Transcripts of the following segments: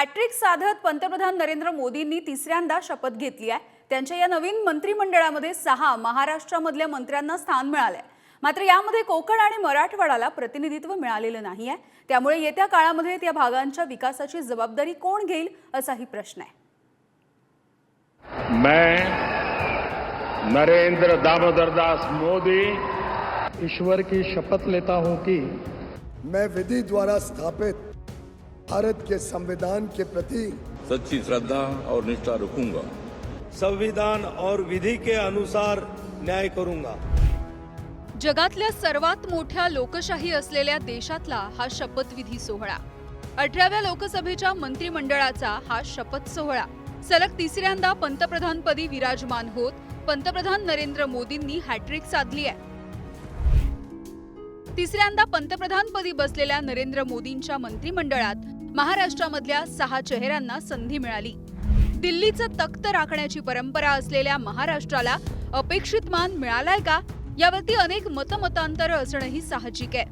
Hat trick साधत पंतप्रधान नरेंद्र मोदींनी तिसऱ्यांदा शपथ घेतली आहे. त्यांच्या या नवीन मंत्रिमंडळामध्ये सहा महाराष्ट्रामधल्या मंत्र्यांना स्थान मिळालंय. मात्र यामध्ये कोकण आणि मराठवाडाला प्रतिनिधित्व मिळालेलं नाही आहे. त्यामुळे येत्या काळामध्ये त्या भागांच्या विकासाची जबाबदारी कोण घेईल असाही प्रश्न आहे. मैं नरेंद्र दामोदर दास मोदी ईश्वर की शपथ लेता हूं कि मैं विधि द्वारा स्थापित भारत के संविधान के प्रति सच्ची श्रद्धा और निष्ठा रखूंगा। संविधान और विधि के अनुसार न्याय करूंगा। जगातल्या सर्वात मोठ्या लोकशाही असलेल्या देशातला हा शपथविधी सोहळा. अठराव्या लोकसभेच्या मंत्रिमंडळाचा हा शपथ सोहळा. सलग तिसऱ्यांदा पंतप्रधानपदी विराजमान होत पंतप्रधान नरेंद्र मोदींनी हॅट्रिक साधली आहे. तिसऱ्यांदा पंतप्रधानपदी बसलेल्या नरेंद्र मोदींच्या मंत्रिमंडळात महाराष्ट्रामधल्या सहा चेहऱ्यांना संधी मिळाली. दिल्लीचं तख्त राखण्याची परंपरा असलेल्या महाराष्ट्राला अपेक्षित मान मिळालाय का? यावरती अनेक मतमतांतर असणंही साहजिक आहे.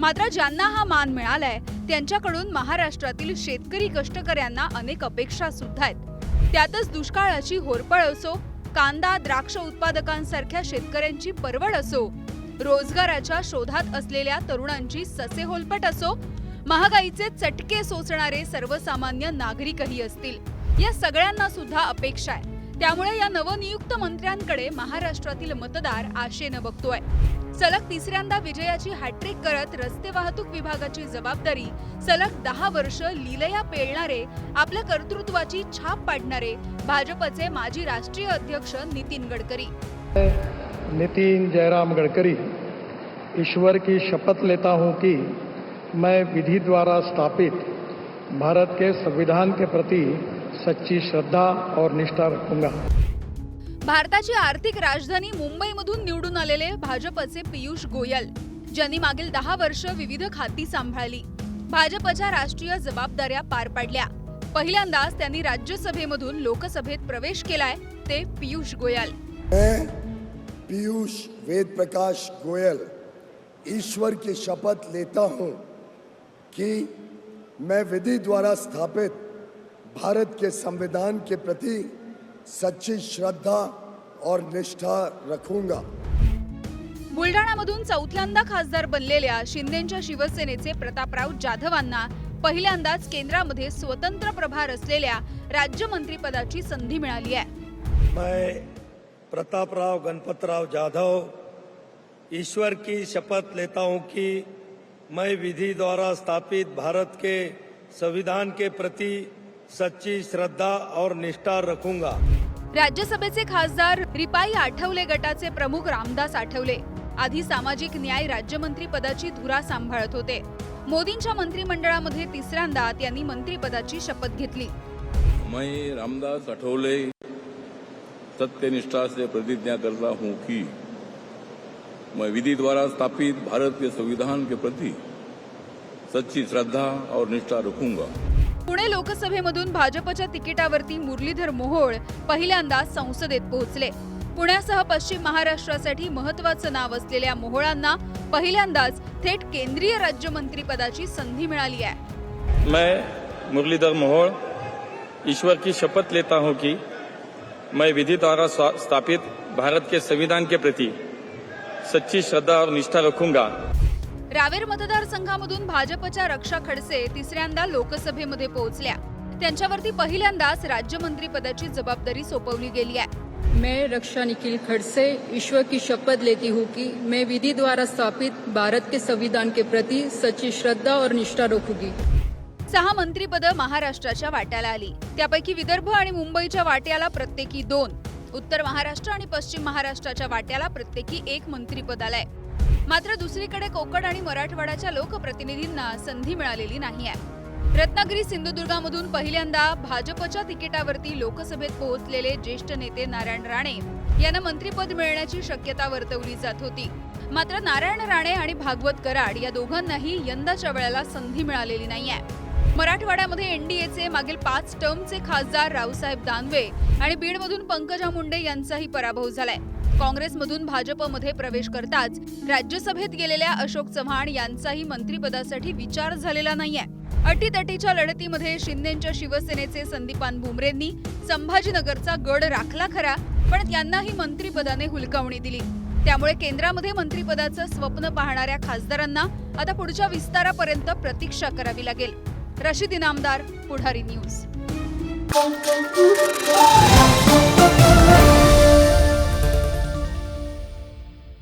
मात्र ज्यांना हा मान मिळालाय त्यांच्याकडून महाराष्ट्रातील शेतकरी कष्टकऱ्यांना अनेक अपेक्षा सुद्धा आहेत. त्यातच दुष्काळाची होरपळ असो कांदा द्राक्ष उत्पादकांसारख्या शेतकऱ्यांची परवड असो रोजगाराच्या शोधात असलेल्या तरुणांची ससेहोलपट असो महागाईचे चटके सोसणारे सर्वसामान्य नागरिकही असतील. या सगळ्यांना सुद्धा अपेक्षा आहे. त्यामुळे या नवनियुक्त मंत्र्यांकडे महाराष्ट्रातील मतदार आशेनं बघतोय. सलग तिसऱ्यांदा विजयाची हॅट्रिक करत रस्ते वाहतूक विभागाची जबाबदारी सलग दहा वर्ष लिलया पेळणारे आपल्या कर्तृत्वाची छाप पाडणारे भाजपचे माजी राष्ट्रीय अध्यक्ष नितीन गडकरी. नितीन जयराम गडकरी ईश्वर की शपथ लेता हूं की मैं विधि द्वारा स्थापित भारत के संविधान के प्रति सच्ची श्रद्धा और निष्ठा रखूंगा। भारताची आर्थिक राजधानी मुंबईमधून निवडून आलेले भाजपचे पियुष गोयल ज्यांनी मागील दहा वर्ष विविध खाती सांभाळली. भाजपच्या राष्ट्रीय जबाबदाऱ्या पार पाडल्या. पहिल्यांदाच त्यांनी राज्यसभेमधून लोकसभेत प्रवेश केलाय ते पियुष गोयल. मैं पीयूष वेद प्रकाश गोयल ईश्वर की शपथ लेता हूं। कि मैं विधि द्वारा स्थापित भारत के संविधान के प्रति सच्ची श्रद्धा और निष्ठा रखूंगा। बुलढाणामधून चौथ्यांदा खासदार बनलेल्या शिंदेच्या शिवसेनेचे प्रतापराव जाधवांना पहिल्यांदाच केंद्रामध्ये स्वतंत्र प्रभार असलेल्या राज्यमंत्रीपदाची संधी मिळाली आहे. मैं प्रतापराव गणपतराव जाधव ईश्वर की शपथ लेता हूं कि मैं विधि द्वारा स्थापित भारत के संविधान के प्रति सच्ची श्रद्धा और निष्ठा रखूंगा। राज्यसभेचे खासदार रिपाई आठवले गटाचे प्रमुख रामदास आठवले. आधी सामाजिक न्याय राज्यमंत्री पदाची धुरा सांभाळत होते. मोदींच्या मंत्रिमंडळामध्ये तिसऱ्यांदा त्यांनी मंत्रिपदाची शपथ घेतली. मैं रामदास अठोले सत्यनिष्ठा से प्रतिज्ञा करता हूं कि विधि द्वारा स्थापित भारत के संविधान के प्रति सच्ची श्रद्धा और निष्ठा रखूंगा। पुणे लोकसभेमधून भाजपच्या तिकिटावरती मुरलीधर मोहोळ पहिल्यांदा संसदेत पोहोचले. पुण्यासह पश्चिम महाराष्ट्रासाठी महत्वाचं नाव असलेल्या मोहोळांना पहिल्यांदाच थेट केंद्रीय राज्यमंत्री पदाची संधी मिळाली आहे. मैं मुरलीधर मोहोळ ईश्वर की शपथ लेता हूं कि मैं विधि द्वारा स्थापित भारत के संविधान के प्रति सच्ची श्रद्धा और निष्ठा रखूंगा। रावेर मतदारसंघामधून भाजपच्या रक्षा खडसे तिसऱ्यांदा लोकसभेमध्ये पोहोचल्या. त्यांच्यावरती पहिल्यांदाच राज्यमंत्री पदाची जबाबदारी सोपवली गेली आहे. मैं रक्षा निखिल खड़से ईश्वर की शपथ लेती हूँ कि मैं विधि द्वारा स्थापित भारत के संविधान के प्रति सच्ची श्रद्धा और निष्ठा रखूंगी। सहा मंत्रीपद महाराष्ट्राच्या वाट्याला आली. त्यापैकी विदर्भ आणि मुंबईच्या वाट्याला प्रत्येकी दोन. उत्तर महाराष्ट्र आणि पश्चिम महाराष्ट्राच्या वाट्याला प्रत्येकी एक मंत्रीपद आलंय. मात्र दुसरीकडे कोकण आणि मराठवाड्याच्या लोकप्रतिनिधींना संधी मिळालेली नाही आहे. रत्नागिरी सिंधुदुर्गामधून पहिल्यांदा भाजपच्या तिकिटावरती लोकसभेत पोहोचलेले ज्येष्ठ नेते नारायण राणे यांना मंत्रीपद मिळण्याची शक्यता वर्तवली जात होती. मात्र नारायण राणे आणि भागवत कराड या दोघांनाही यंदाच्या वेळेला संधी मिळालेली नाहीये. मराठवाड्यामध्ये एनडीएचे मागील पाच टर्मचे खासदार रावसाहेब दानवे आणि बीडमधून पंकजा मुंडे यांचाही पराभव झालाय. काँग्रेसमधून भाजपमध्ये प्रवेश करताच राज्यसभेत गेलेल्या अशोक चव्हाण यांचाही मंत्रिपदासाठी विचार झालेला नाहीये. अटीतटीच्या लढतीमध्ये शिंदेच्या शिवसेनेचे संदीपान भुमरेंनी संभाजीनगरचा गड राखला खरा पण त्यांनाही मंत्रिपदाने हुलकावणी दिली. त्यामुळे केंद्रामध्ये मंत्रिपदाचं स्वप्न पाहणाऱ्या खासदारांना आता पुढच्या विस्तारापर्यंत प्रतीक्षा करावी लागेल. रशीद इनामदार पुढारी न्यूज.